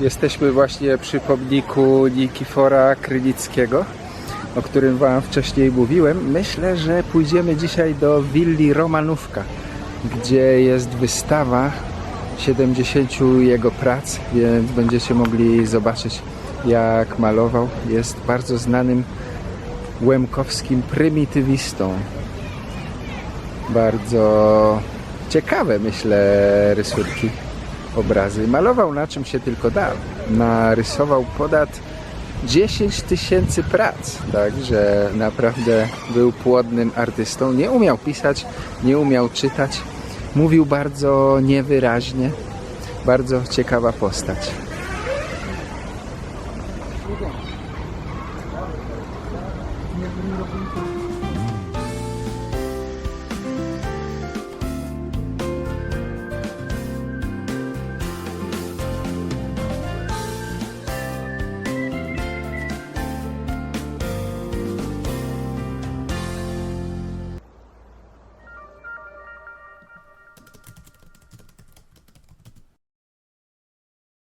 Jesteśmy właśnie przy pomniku Nikifora Krynickiego, o którym Wam wcześniej mówiłem. Myślę, że pójdziemy dzisiaj do willi Romanówka, gdzie jest wystawa 70 jego prac, więc będziecie mogli zobaczyć jak malował. Jest bardzo znanym łemkowskim prymitywistą. Bardzo ciekawe, myślę, rysunki, obrazy. Malował na czym się tylko dał. Narysował ponad 10 tysięcy prac, także naprawdę był płodnym artystą. Nie umiał pisać, nie umiał czytać. Mówił bardzo niewyraźnie. Bardzo ciekawa postać.